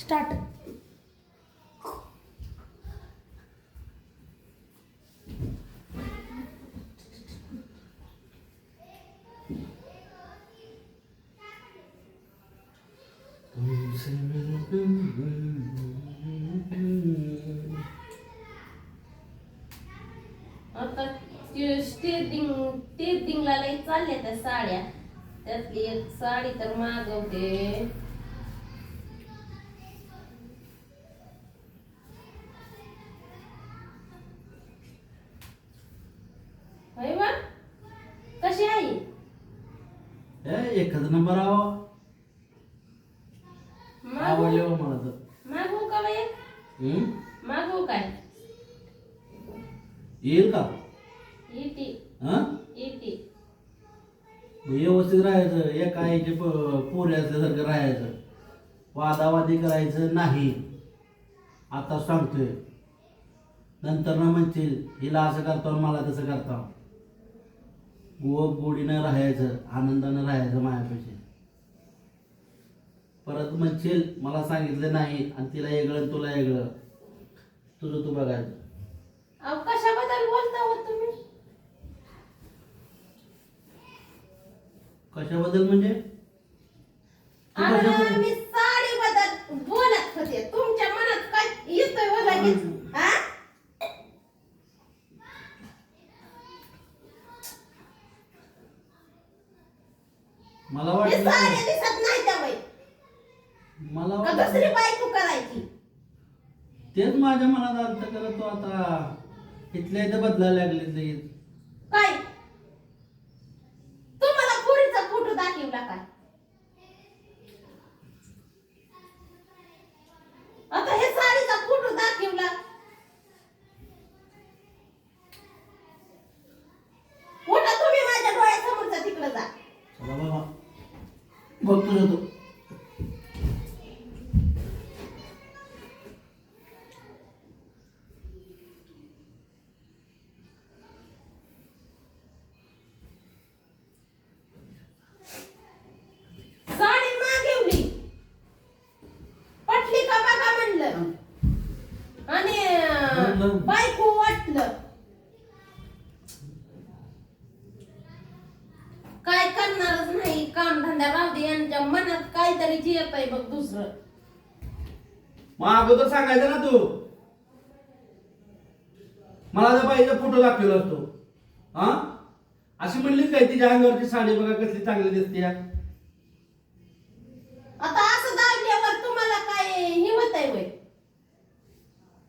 Start. आता स्टेटिंग टेटिंगला लई चालल्या त्या साड्या. त्यातली एक साडी तर मागवते होय बा कशी आहे ए, एकच नंबर आवडले मला मागवू का बाई हम्म? मागवू काय येईल का इटी हा इटी व्यवस्थित राहायचं एका आईचे पोरे असल्यासारखं राहायचं वादावादी करायचं नाही आता सांगतोय नंतर ना म्हणतील हिला असं करतो मला तसं करतो गोप गोडीनं राहायचं आनंदानं राहायचं मायापेक्षा परत म्हणशील मला सांगितलं नाही आणि तिला वेगळं तुला वेगळं. तुझं तू बघायचं. अहो कशाबद्दल बोलता हो तुम्ही? कशाबद्दल म्हणजे? तू अरे कशाबद्दल? मी साडी बद्दल बोलत होते. तुमच्या मनात काय येतोय हो लगेच? हा? मला हे वाटलं दिसत नाही त्या बाई. मला का दुसरी वाटलं बायको करायची? तेच माझ्या मनात आलं करत तो आता इथल्या इथं बदलायला लागले लगेच काय तुम्हाला पुरीचा फोटो दाखवला काय आता हे साडीचा फोटो दाखवला उठा तुम्ही माझ्या डोळ्यासमोरचा तिकडे जा चला बाबा बघ तुझं तू. साडी मागवली पटली का बघा म्हणलं आणि अं, बरं. बायको वाटलं काय करणारच नाही काम धंदा राहू दे यांच्या जे येत आहे बघ दुसरं. मग अगोदर सांगायचं ना तू? मला त्या बाईचा फोटो दाखवला असतो. हा? अशी म्हणलीच काय तिच्या अंगावरची साडी बघा कसली चांगली दिसते या. आता असं दाबल्यावर तुम्हाला काय हे होत आहे वय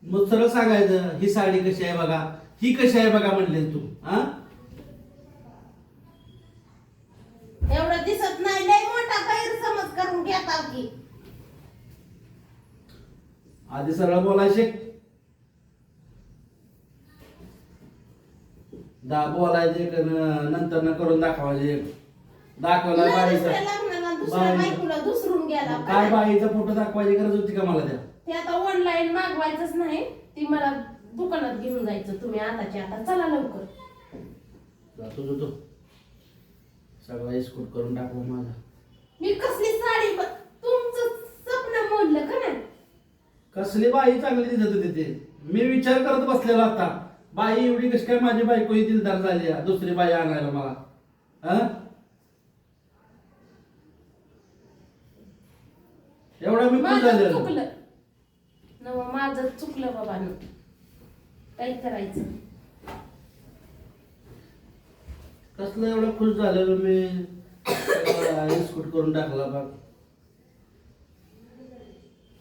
मग सरळ सांगायचं ही साडी कशी आहे बघा? ही कशी आहे बघा? म्हणले तू. हा एवढं दिसत नाही लय मोठा की आधी सरळ बोलायचे. दा बोलायचे नंतर न करून दाखवायचे. दाखवला बाईचा दुसरून गेला काय बाईचा फोटो दाखवायची गरज होती का मला त्या ते आता ऑनलाईन मागवायचंच नाही. ती मला दुकानात घेऊन जायचं. तुम्ही आताची आता चला लवकर. जातो जातो. सगळा इस्कूट करून टाकू माझा मी कसली साडी ब- तुमचं स्वप्न मोडलं का नाही कसली बाई चांगली दिसत होती ते. मी विचार करत बसलेलो आता. बाई एवढी कशी काय माझी बायको ही दिलदार झाली आहे, दुसरी बाई आणायला मला. हा? एवढा मी खुश माझं झालेलो. चुकलं. नव माझं चुकलं बाबांनो काय करायचं? कसलं एवढं खुश झालेलो मी? इस्कूट करून टाकला बघ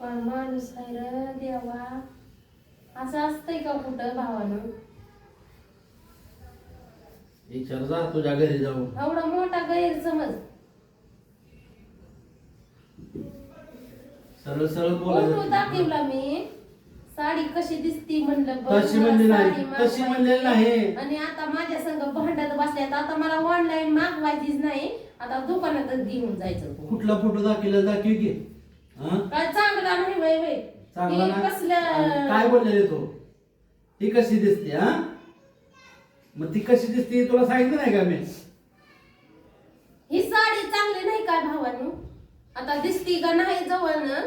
पण माणूस आहे र देवा. असं असतंय का कुठं भावानं? विचार जा तुझ्या घरी जाऊन. एवढा मोठा गैरसमज. सरळ सरळ फोटो बोलायचं दाखवला मी. साडी कशी दिसती म्हणलं बघ, तशी मला म्हणली नाही. साडी तशी मागवायची. म्हणलेली नाही. आणि आता माझ्या संग भांडत बसल्यात. आता मला ऑनलाईन मागवायचीच नाही. आता दुकानातच घेऊन जायचं कुठला फोटो दाखवला दाखव की. काय चांगला नाही वय चांगला ना? कसल्या काय बोललेले ती? कशी दिसते हा? मग ती कशी दिसते तुला सांगितलं नाही का मी? ही साडी चांगली नाही काय भावानू? आता दिसती का नाही जवळ ना?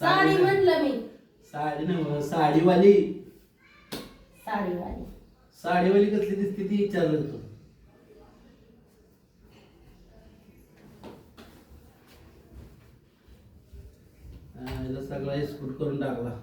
साडी म्हणलं मी. साडी ना साडीवाली. साडीवाली. साडीवाली कसली दिसते ती विचारलं तू. सगळा एक्सपोर्ट करून टाकला.